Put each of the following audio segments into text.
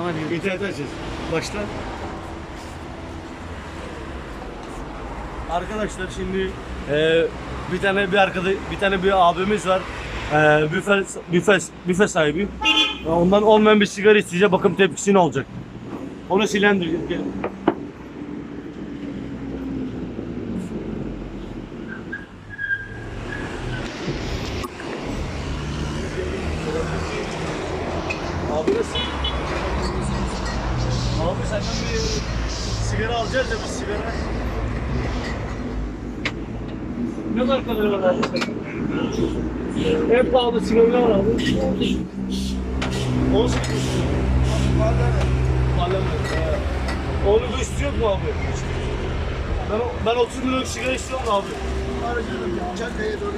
Hadi. İnternet açacağız. Başla. Arkadaşlar şimdi e, bir tane bir arkada bir tane bir abimiz var. E, büfe, büfe, büfe sahibi. E, Ondan olmayan bir sigara isteyecek. Bakın tepkisi ne olacak. Onu silendir. Gelin. Abi nasıl? Abi senden bir sigara alacağız ya bir sigara. Ne kadar kadar var? En pahalı sigara ne var abi? 18 Parlament. he. Onu da istiyor mu abi? Ben, ben 30 milyon sigara istiyorum da abi. Çankaya doğru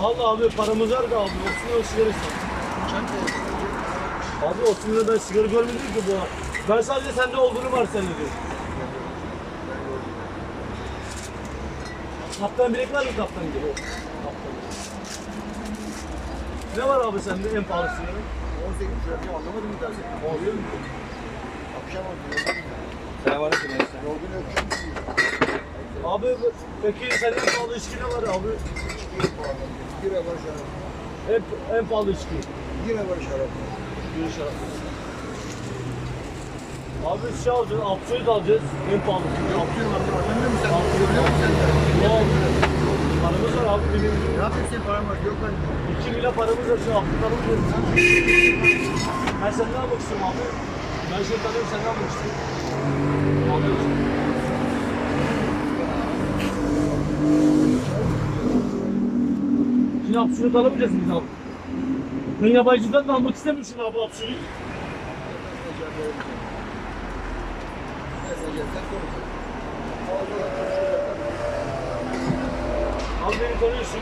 Vallahi abi paramız var da abi 30 milyon sigara istiyorum. Abi 30 milyon ben sigara görmedim ki bu. Ben sadece sende olduğunu var sende diyor. Kaptan bilek var mı kaptan gibi? Kaptan. Ne var abi sende en pahalı sigara? 18 lira anlamadım bir tanesi. Oluyor mu? Akşam oldu. Selamünaleyküm. Yorgun akşam Abi peki senin en pahalı içki ne var abi? Bira var şarap. En, en pahalı içki. Bira var şarap. Bir şarap. Abi şey alacağız, Absolut alacağız. En pahalı. Yaptın var. Anladın mı sen? Biliyor musun sen de? Yok. Paramız var abi benim. Ne yapıyorsun senin paran var? Yok ben. 2 lira paramız var şu Absolut alıyoruz. Ben senden almak istiyorum abi. Ben seni tanıyorum senden almak istiyorum. Alıyorsun. Şimdi Absolut alamayacağız biz abi. Ben yabancıdan da almak istemiyorsun abi Absolut. Abi beni tanıyorsun.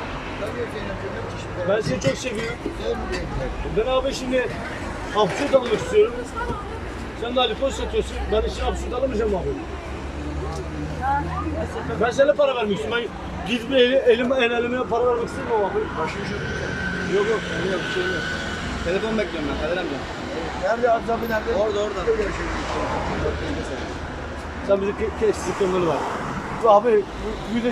Ben seni çok seviyorum. Ben abi şimdi absürt almak istiyorum. Sen de alkol satıyorsun. Ben için absürt alamayacağım abi. Ben sana para vermek istiyorum. Ben gidip eli, elime, el elime para vermek istemiyorum abi. Yok yok. Yok bir şey yok. Telefon bekliyorum ben Kadir amca. Nerede Abdü abi nerede? Orada orada. Sen bize ke- kes sıkıntıları var. Abi bu- bir de